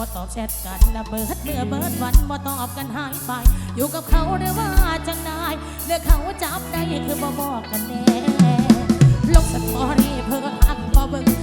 บ่ตอบแชทกันระเบิดเมื่อเบิดวันบ่ตอบกันหายไป อยู่กับเขาหรือว่าจังนายเนื้อเขาจับได้คือบ่บอกกันแน่ลงสตอรี่เพื่อหักบ่เบิ่ง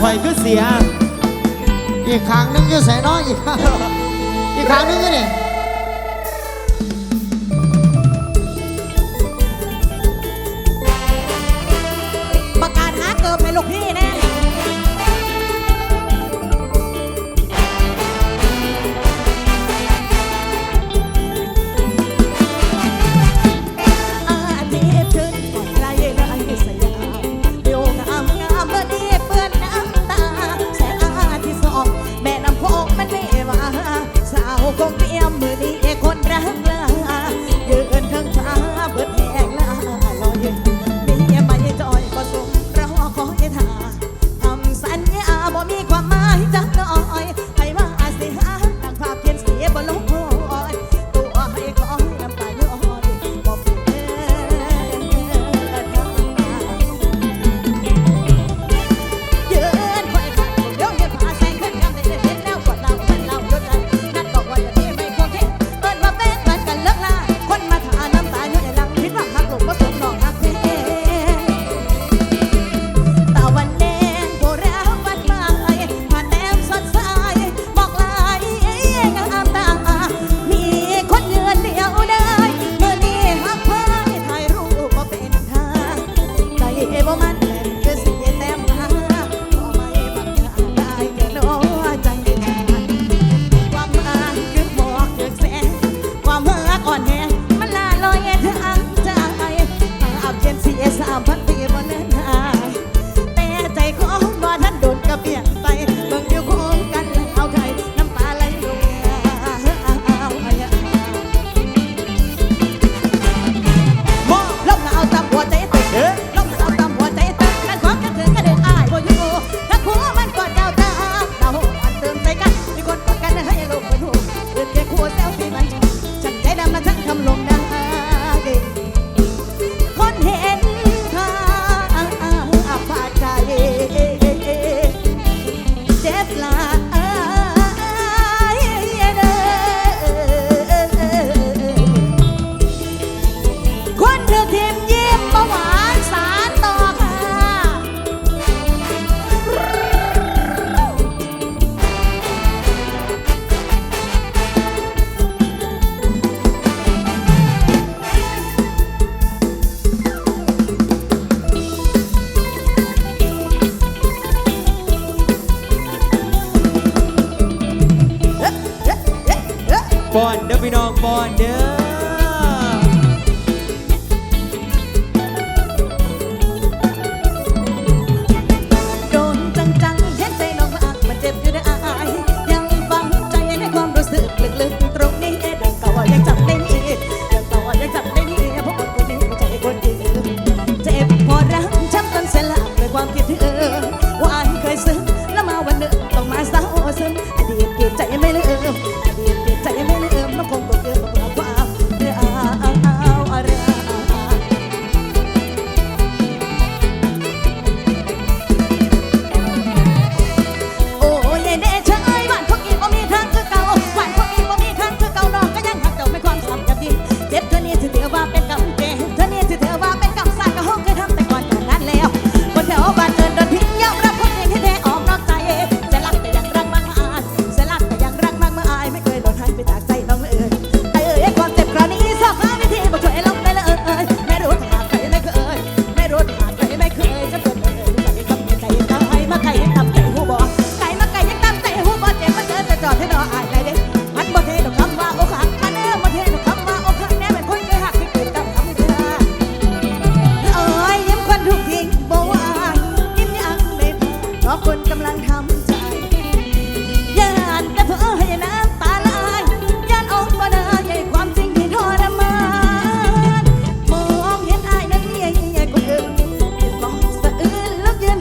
ข่อยคือเสีย อีกครั้งนึงอยู่ใส่น้อยอีกครั้งอีกครั้งนึงนี่ประกาศหาเกิบให้ลูกพี่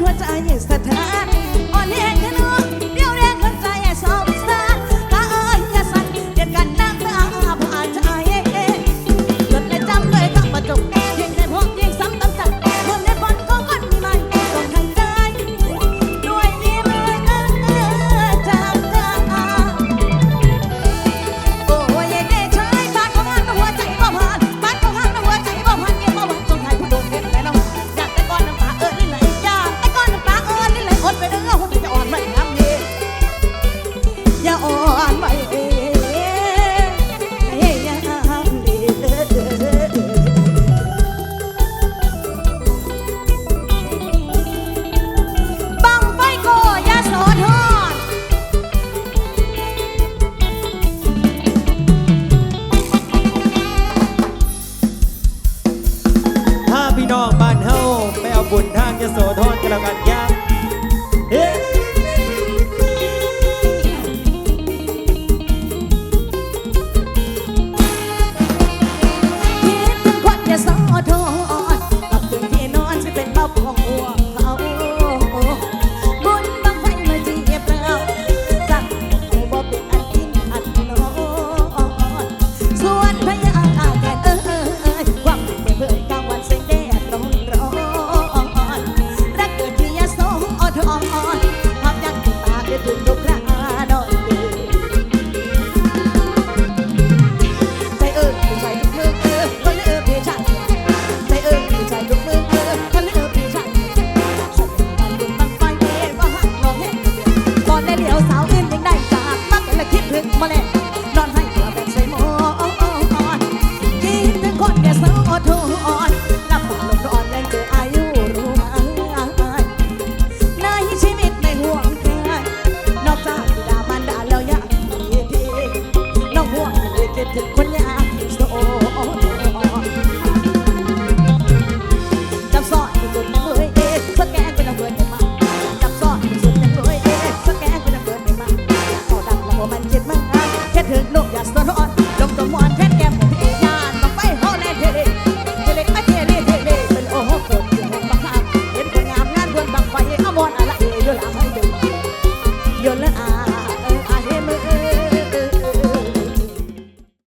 วใจสถานอ่อนแอ ถึงคนยา